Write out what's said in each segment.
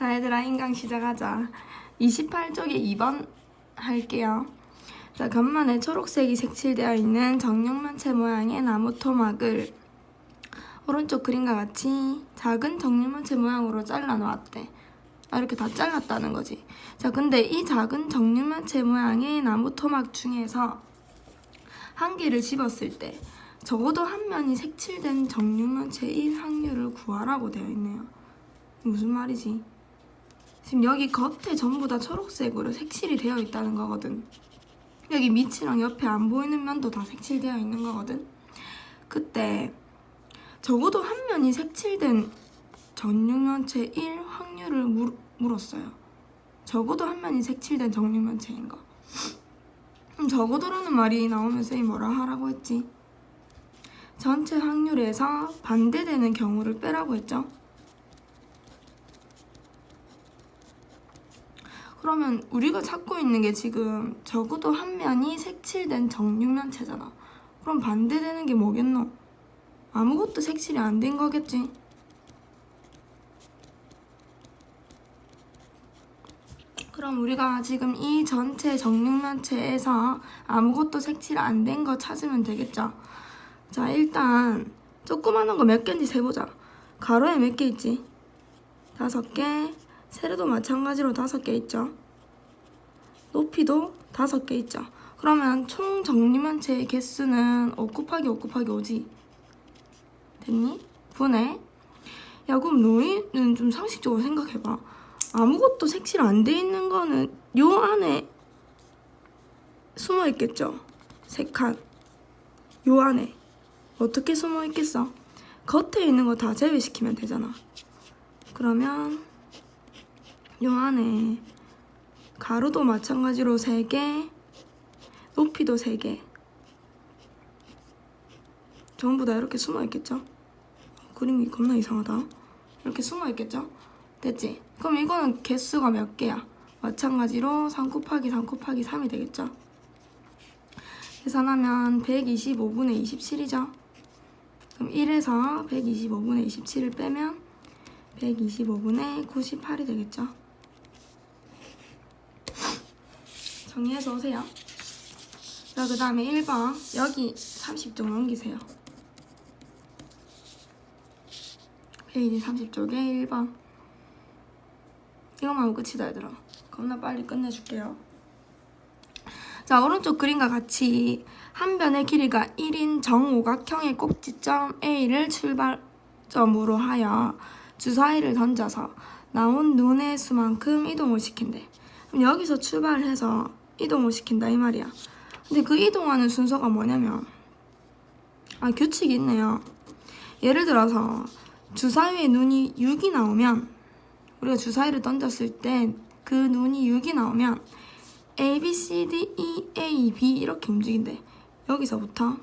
자, 얘들아, 인강 시작하자. 28쪽에 2번 할게요. 자, 간만에 초록색이 색칠되어 있는 정육면체 모양의 나무 토막을 오른쪽 그림과 같이 작은 정육면체 모양으로 잘라 놓았대. 아, 이렇게 다 잘랐다는 거지. 자, 근데 이 작은 정육면체 모양의 나무 토막 중에서 한 개를 집었을 때 적어도 한 면이 색칠된 정육면체일 확률을 구하라고 되어 있네요. 무슨 말이지? 지금 여기 겉에 전부 다 초록색으로 색칠이 되어 있다는 거거든. 여기 밑이랑 옆에 안 보이는 면도 다 색칠되어 있는 거거든. 그때 적어도 한 면이 색칠된 전육면체일 확률을 물, 물었어요. 적어도 한 면이 색칠된 정육면체인 거. 그럼 적어도라는 말이 나오면 쌤이 뭐라 하라고 했지? 전체 확률에서 반대되는 경우를 빼라고 했죠. 그러면 우리가 찾고 있는 게 지금 적어도 한 면이 색칠된 정육면체잖아. 그럼 반대되는 게 뭐겠노? 아무것도 색칠이 안 된 거겠지. 그럼 우리가 지금 이 전체 정육면체에서 아무것도 색칠 안 된 거 찾으면 되겠죠. 자, 일단 조그마한 거 몇 개인지 세보자. 가로에 몇 개 있지? 다섯 개. 세로도 마찬가지로 다섯 개 있죠. 높이도 다섯 개 있죠. 그러면 총 정리면체의 개수는 5 곱하기 5 곱하기 5지. 됐니? 분해. 야, 그럼 너희는 좀 상식적으로 생각해봐. 아무것도 색칠 안 돼 있는 거는 요 안에 숨어 있겠죠. 세 칸. 요 안에. 어떻게 숨어 있겠어? 겉에 있는 거 다 제외시키면 되잖아. 그러면 요 안에 가로도 마찬가지로 3개, 높이도 3개. 전부 다 이렇게 숨어 있겠죠? 그림이 겁나 이상하다. 이렇게 숨어 있겠죠? 됐지? 그럼 이거는 개수가 몇 개야? 마찬가지로 3 곱하기 3 곱하기 3이 되겠죠? 계산하면 125분의 27이죠? 그럼 1에서 125분의 27을 빼면 125분의 98이 되겠죠? 정리해서 오세요. 자, 그 다음에 1번. 여기 30쪽 넘기세요. 페이지 30쪽에 1번. 이거만 하면 끝이다, 얘들아. 겁나 빨리 끝내줄게요. 자, 오른쪽 그림과 같이 한 변의 길이가 1인 정오각형의 꼭지점 A를 출발점으로 하여 주사위를 던져서 나온 눈의 수만큼 이동을 시킨대. 그럼 여기서 출발을 해서 이동을 시킨다 이 말이야. 근데 그 이동하는 순서가 뭐냐면 아 규칙이 있네요. 예를 들어서 주사위에 눈이 6이 나오면 우리가 주사위를 던졌을 때 그 눈이 6이 나오면 A, B, C, D, E, A, B 이렇게 움직인대. 여기서부터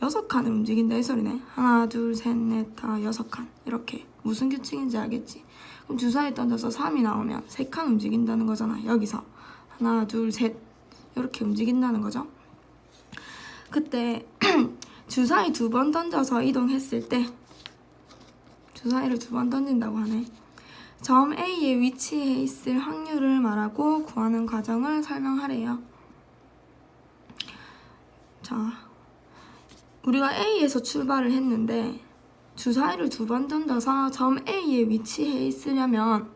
여섯 칸을 움직인다 이 소리네. 하나, 둘, 셋, 넷, 다 여섯 칸 이렇게 무슨 규칙인지 알겠지? 그럼 주사위 던져서 3이 나오면 세칸 움직인다는 거잖아. 여기서 하나, 둘, 셋 이렇게 움직인다는 거죠. 그때 주사위 두 번 던져서 이동했을 때 주사위를 두 번 던진다고 하네. 점 A에 위치해 있을 확률을 말하고 구하는 과정을 설명하래요. 자, 우리가 A에서 출발을 했는데 주사위를 두 번 던져서 점 A에 위치해 있으려면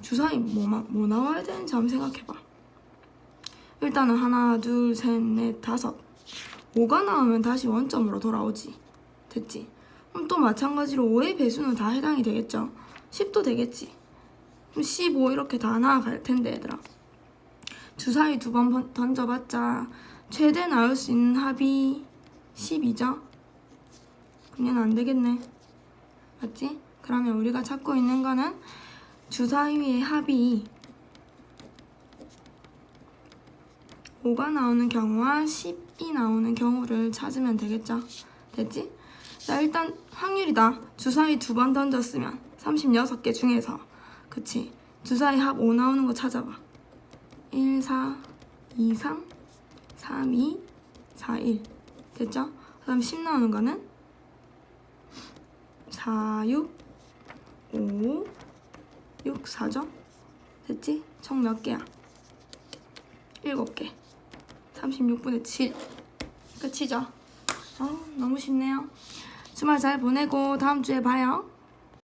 주사위 뭐, 마- 뭐 나와야 되는지 한번 생각해봐. 일단은 하나, 둘, 셋, 넷, 다섯. 5가 나오면 다시 원점으로 돌아오지. 됐지? 그럼 또 마찬가지로 5의 배수는 다 해당이 되겠죠? 10도 되겠지? 그럼 15 이렇게 다 나아갈 텐데 얘들아. 주사위 두 번 던져봤자 최대 나올 수 있는 합이 10이죠? 그럼 얘는 안 되겠네. 맞지? 그러면 우리가 찾고 있는 거는 주사위의 합이 5가 나오는 경우와 10이 나오는 경우를 찾으면 되겠죠? 됐지? 자, 일단 확률이다. 주사위 두 번 던졌으면 36개 중에서 그치? 주사위 합 5 나오는 거 찾아봐. 1, 4, 2, 3, 3, 2, 4, 1 됐죠? 그 다음 10 나오는 거는 4, 6, 5, 6, 4죠? 됐지? 총 몇 개야? 7개. 36분의 7. 끝이죠? 어, 너무 쉽네요. 주말 잘 보내고 다음 주에 봐요.